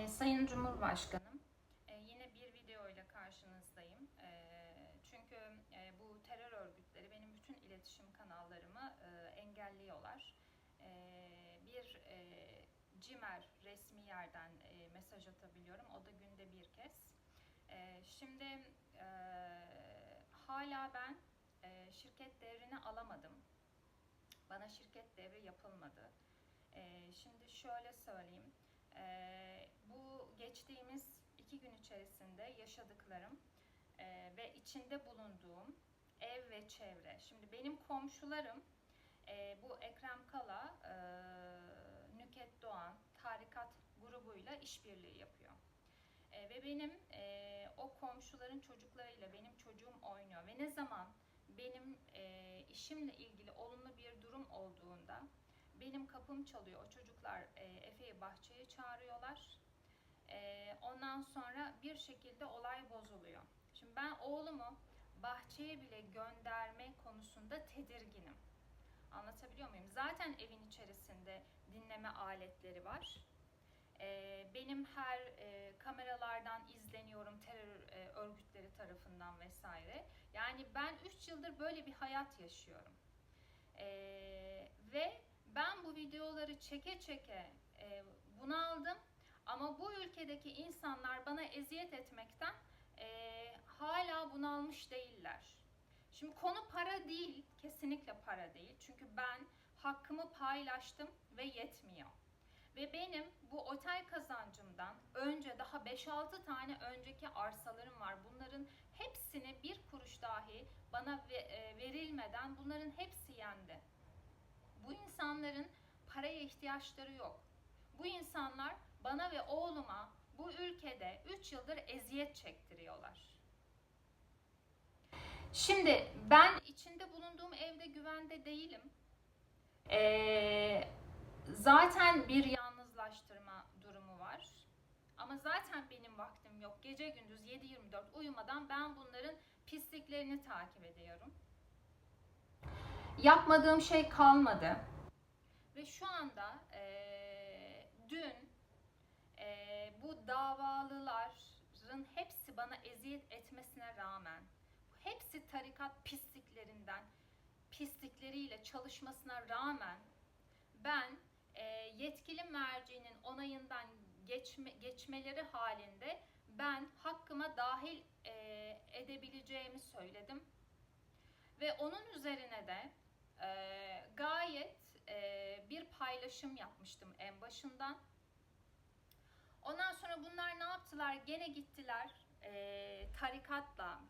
Ee, Sayın Cumhurbaşkanım, e, yine bir video ile karşınızdayım. E, çünkü e, bu terör örgütleri benim bütün iletişim kanallarımı e, engelliyorlar. E, bir e, CİMER resmi yerden e, mesaj atabiliyorum. O da günde bir kez. E, şimdi e, hala ben e, şirket devrini alamadım. Bana şirket devri yapılmadı. E, şimdi şöyle söyleyeyim. Ee, bu geçtiğimiz iki gün içerisinde yaşadıklarım e, ve içinde bulunduğum ev ve çevre. Şimdi benim komşularım e, bu Ekrem Kala, e, Nüket Doğan, Tarikat grubuyla işbirliği yapıyor. E, ve benim e, o komşuların çocuklarıyla benim çocuğum oynuyor ve ne zaman benim e, işimle ilgili olumlu bir durum olduğunda benim kapım çalıyor. O çocuklar e, Efe'yi bahçeye çağırıyorlar. Ondan sonra bir şekilde olay bozuluyor. Şimdi ben oğlumu bahçeye bile gönderme konusunda tedirginim. Anlatabiliyor muyum? Zaten evin içerisinde dinleme aletleri var. E, benim her e, kameralardan izleniyorum terör e, örgütleri tarafından vesaire. Yani ben 3 yıldır böyle bir hayat yaşıyorum. E, ve ben bu videoları çeke çeke e, bunaldım ama bu ülkedeki insanlar bana eziyet etmekten e, hala bunalmış değiller. Şimdi konu para değil, kesinlikle para değil. Çünkü ben hakkımı paylaştım ve yetmiyor. Ve benim bu otel kazancımdan önce daha 5-6 tane önceki arsalarım var. Bunların hepsini bir kuruş dahi bana e, verilmeden bunların hepsi yendi. Bu insanların paraya ihtiyaçları yok. Bu oğluma bu ülkede 3 yıldır eziyet çektiriyorlar. Şimdi ben içinde bulunduğum evde güvende değilim. Ee, zaten bir yalnızlaştırma durumu var. Ama zaten benim vaktim yok. Gece gündüz 7-24 uyumadan ben bunların pisliklerini takip ediyorum. Yapmadığım şey kalmadı. Ve şu anda eee, dün bu davalıların hepsi bana eziyet etmesine rağmen hepsi tarikat pisliklerinden pislikleriyle çalışmasına rağmen ben eee, yetkili mercinin onayından geçme, geçmeleri halinde ben hakkıma dahil eee, edebileceğimi söyledim. Ve onun üzerine de e, gayet e, bir paylaşım yapmıştım en başından. Ondan sonra bunlar ne yaptılar? Gene gittiler e, tarikatla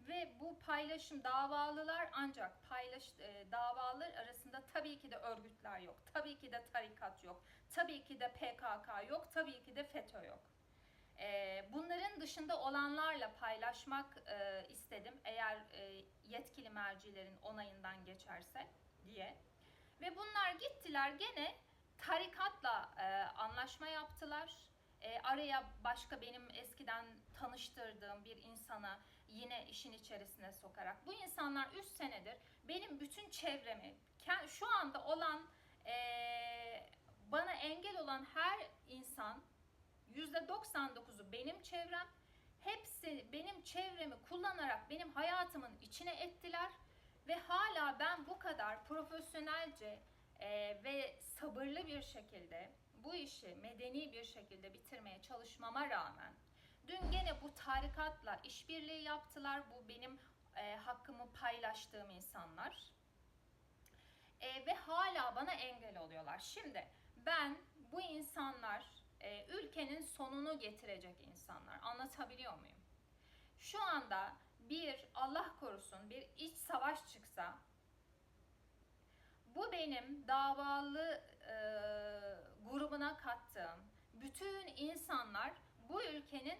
ve bu paylaşım davalılar ancak paylaş e, davalar arasında tabii ki de örgütler yok. Tabii ki de tarikat yok. Tabii ki de PKK yok. Tabii ki de FETÖ yok. Ee, bunların dışında olanlarla paylaşmak e, istedim eğer e, yetkili mercilerin onayından geçerse diye. Ve bunlar gittiler gene tarikatla e, anlaşma yaptılar. E, araya başka benim eskiden tanıştırdığım bir insana yine işin içerisine sokarak. Bu insanlar 3 senedir benim bütün çevremi, şu anda olan e, bana engel olan her insan %99'u benim çevrem. Hepsi benim çevremi kullanarak benim hayatımın içine ettiler ve hala ben bu kadar profesyonelce e, ve sabırlı bir şekilde bu işi medeni bir şekilde bitirmeye çalışmama rağmen dün gene bu tarikatla işbirliği yaptılar. Bu benim e, hakkımı paylaştığım insanlar. E, ve hala bana engel oluyorlar. Şimdi ben bu insanlar e, ülkenin sonunu getirecek insanlar. Anlatabiliyor muyum? Şu anda bir Allah korusun bir iç savaş çıksa bu benim davalı e, grubuna kattığım bütün insanlar bu ülkenin